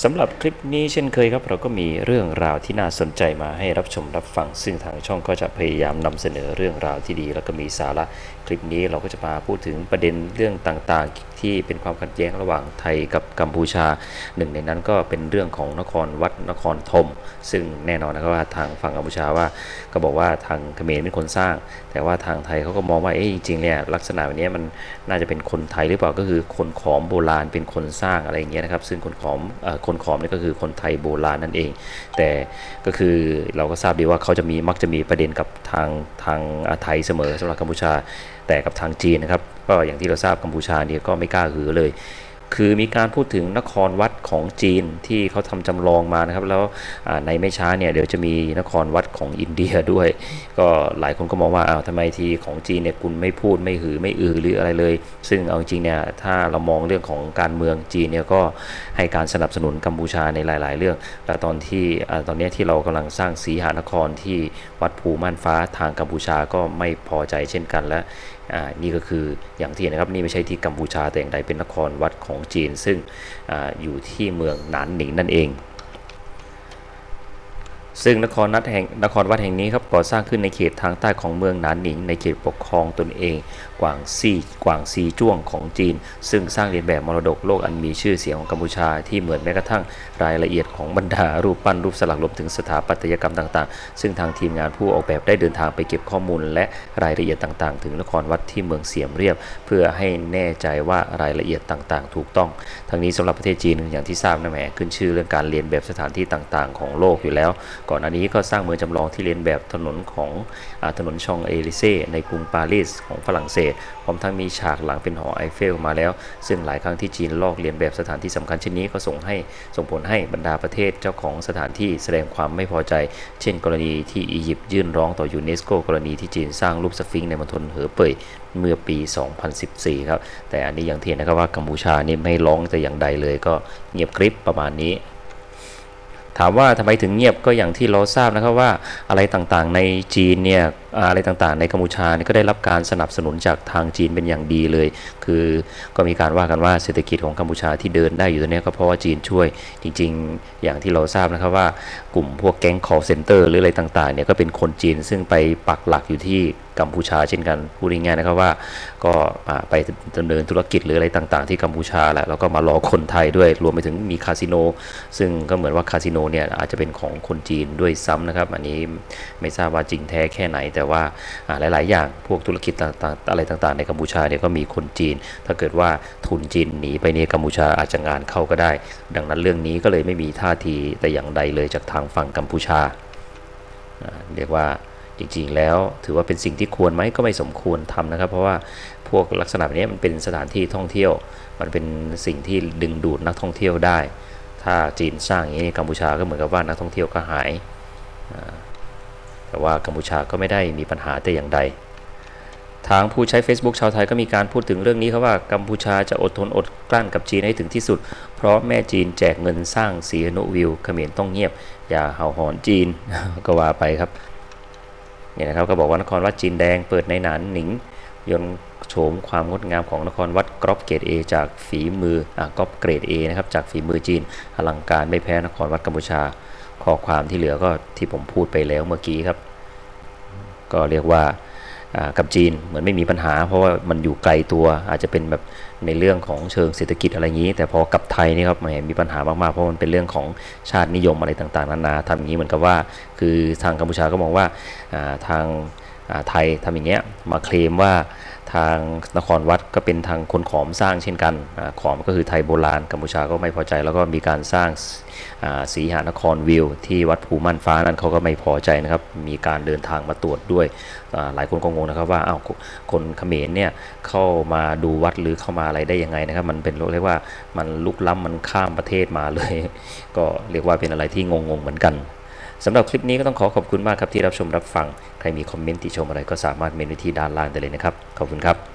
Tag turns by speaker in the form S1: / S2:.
S1: สำหรับคลิปนี้เช่นเคยครับ เราก็มีเรื่องราวที่น่าสนใจมาให้รับชมรับฟัง ซึ่งทางช่องก็จะพยายามนำเสนอเรื่องราวที่ดี แล้วก็มีสาระคลิปนี้เราก็จะมาพูดถึงประเด็นเรื่องต่างๆ ที่เป็นความขัดแย้งระหว่างไทยกับกัมพูชา หนึ่งในนั้นก็เป็นเรื่องของนครวัดนครธมซึ่งแน่นอนนะครับว่าทางฝั่งกัมพูชาว่า ก็บอกว่าทางเขมรเป็นคนสร้าง แต่ว่าทางไทยเขาก็มองว่าเอ๊ะจริงๆเนี่ยลักษณะแบบนี้มันน่าจะเป็นคนไทยหรือเปล่าก็คือคนขอมโบราณเป็นคนสร้างอะไรอย่างเงี้ยนะครับซึ่งคนขอมคนขอมนี่ก็คือคนไทยโบราณนั่นเอง แต่ก็คือเราก็ทราบดีว่าเขาจะมีมักจะมีประเด็นกับทางทางอาไทยเสมอสำหรับกัมพูชาแต่กับทางจีนนะครับก็อย่างที่เราทราบกัมพูชาเนี่ยก็ไม่กล้าหือเลย คือมีการพูดถึงนครวัดของจีนที่เขาทำจำลองมานะครับ แล้วในไม่ช้าเนี่ยเดี๋ยวจะมีนครวัดของอินเดียด้วย ก็หลายคนก็มองว่าอ้าวทำไมทีของจีนเนี่ยคุณไม่พูดไม่หือไม่อือหรืออะไรเลย ซึ่งเอาจริงเนี่ยถ้าเรามองเรื่องของการเมืองจีนเนี่ยก็ให้การสนับสนุนกัมพูชาในหลาย ๆ เรื่องและตอนที่ตอนนี้ที่เรากำลังสร้างสีหานครที่วัดภูม่านฟ้าทางกัมพูชาก็ไม่พอใจเช่นกันและนี่ก็คืออย่างที่เห็นนะครับนี่ไม่ใช่ที่กัมพูชาแต่อย่างใดเป็นนครวัดของจีน ซึ่งออยู่ที่เมืองหนานหนิงนั่นเอง ซึ่งนครนัดแห่งนครวัดแห่งนี้ครับก่อสร้างขึ้นในเขตทางใต้ของเมืองหนานหนิง ในเขตปกครองตนเอง กวางซีกวางซีจ้วงของจีน ซึ่งสร้างเรียนแบบมรดกโลกอันมีชื่อเสียงของกัมพูชาที่เหมือนแม้กระทั่งรายละเอียดของบรรดารูปปั้นรูปสลักรวมถึงสถาปัตยกรรมต่างๆ ซึ่งทางทีมงานผู้ออกแบบได้เดินทางไปเก็บข้อมูล และรายละเอียดต่างๆ ถึงนครวัดที่เมืองเสียมเรียบ เพื่อให้แน่ใจว่ารายละเอียดต่างๆ ถูกต้องทั้งนี้สำหรับประเทศจีนอย่างที่ทราบนะแหมขึ้นชื่อเรื่องการเรียนแบบสถานที่ต่างๆ ของโลกอยู่แล้วก่อนหน้านี้ก็สร้างเมืองจำลองที่เรียนแบบถนนของอถนนชองเอลิเซ่ในกรุงปารีสของฝรั่งเศส พร้อมทั้งมีฉากหลังเป็นหอไอเฟลมาแล้ว ซึ่งหลายครั้งที่จีนลอกเลียนแบบสถานที่สำคัญเช่นนี้ก็ส่งให้ส่งผลให้บรรดาประเทศเจ้าของสถานที่แสดงความไม่พอใจ เช่น กรณีที่อียิปต์ยื่นร้องต่อยูเนสโกกรณีที่จีนสร้างรูปสฟิงค์ในมณฑลเหอเป่ยเมื่อปี 2014 ครับ แต่อันนี้อย่างที่เห็นนะครับว่ากัมพูชานี่ไม่ร้องแต่อย่างใดเลยก็เงียบกริบประมาณนี้ ถามว่าทำไมถึงเงียบก็อย่างที่เราทราบนะครับว่าอะไรต่างๆในจีนเนี่ย อะไรต่างๆ ในกัมพูชาเนี่ยก็ได้รับการสนับสนุนจากทางจีนเป็นอย่างดีเลย คือก็มีการว่ากันว่าเศรษฐกิจของกัมพูชาที่เดินได้อยู่ตอนนี้ก็เพราะว่าจีนช่วยจริง ๆ อย่างที่เราทราบนะครับว่ากลุ่มพวกแก๊ง call center หรืออะไรต่างๆเนี่ยก็เป็นคนจีนซึ่งไปปักหลักอยู่ที่กัมพูชาเช่นกันพูดง่ายๆนะครับว่าก็าไปดำเนินธุรกิจหรืออะไรต่างๆ ที่กัมพูชาแหละแล้วก็มารอคนไทยด้วยรวมไปถึงมีคาสิโน ซึ่งก็เหมือนว่าคาสิโนเนี่ยอาจจะเป็นของคนจีนด้วยซ้ำนะครับ อันนี้ไม่ทราบว่าจริงแท้แค่ไหนแต่ว่าอ่าหลาย ๆ อย่างพวกธุรกิจต่างๆอะไรต่างๆ ในกัมพูชาเนี่ยก็มีคนจีน ถ้าเกิดว่าทุนจีนหนีไปเนี่ยกัมพูชาอาจจะงานเข้าก็ได้ ดังนั้นเรื่องนี้ก็เลยไม่มีท่าทีแต่อย่างใดเลยจากทางฝั่งกัมพูชาเรียกว่าจริงๆ แล้วถือว่าเป็นสิ่งที่ควรไหมก็ไม่สมควรทำนะครับ เพราะว่าพวกลักษณะแบบนี้มันเป็นสถานที่ท่องเที่ยว มันเป็นสิ่งที่ดึงดูดนักท่องเที่ยวได้ ถ้าจีนสร้างอย่างนี้กัมพูชาก็เหมือนกับว่านักท่องเที่ยวก็หายอ่า แต่ว่ากัมพูชาก็ไม่ได้มีปัญหาแต่อย่างใด ทางผู้ใช้ Facebook ชาวไทยก็มีการพูดถึงเรื่องนี้ครับว่ากัมพูชาจะอดทนอดกลั้นกับจีนให้ถึงที่สุด เพราะแม่จีนแจกเงินสร้างสีหนุวิวเขมรต้องเงียบ อย่าเห่าหอนจีนก็ว่าไปครับเนี่ยนะครับก็บอกว่านครวัดจีนแดงเปิดในหนานหนิง ยนโฉมความงดงามของนครวัดกรอบเกรด A จากฝีมืออะกรอบเกรด A นะครับจากฝีมือจีน อลังการไม่แพ้นครวัดกัมพูชา ข้อความที่เหลือก็ที่ผมพูดไปแล้วเมื่อกี้ครับ ก็เรียกว่ากับจีนเหมือนไม่มีปัญหา เพราะว่ามันอยู่ไกลตัวอาจจะเป็นแบบในเรื่องของเชิงเศรษฐกิจอะไรอย่างนี้ แต่พอกับไทยนี่ครับแหมมีปัญหามากๆเพราะมันเป็นเรื่องของชาตินิยมอะไรต่างๆนานาทำอย่างนี้เหมือนกับว่า คือทางกัมพูชาก็มองว่าทาง ไทยทำอย่างเงี้ยมาเคลมว่าทางนครวัดก็เป็นทางคนขอมสร้างเช่นกันอขอมก็คือไทยโบราณกัมพูชาก็ไม่พอใจ แล้วก็มีการสร้างสีหานครวิว ที่วัดภูม่านฟ้านั้นเขาก็ไม่พอใจนะครับ มีการเดินทางมาตรวจด้วย หลายคนก็งงนะครับว่าอ้าวคนเขมรเนี่ยเข้ามาดูวัดหรือเข้ามาอะไรได้ยังไงนะครับ มันเป็นเรียกว่ามันลุกล้ำมันข้ามประเทศมาเลย ก็เรียกว่าเป็นอะไรที่งงๆเหมือนกัน สำหรับคลิปนี้ก็ต้องขอขอบคุณมากครับที่รับชมรับฟัง ใครมีคอมเมนต์ติชมอะไรก็สามารถเมนไว้ที่ด้านล่างได้เลยนะครับ ขอบคุณครับ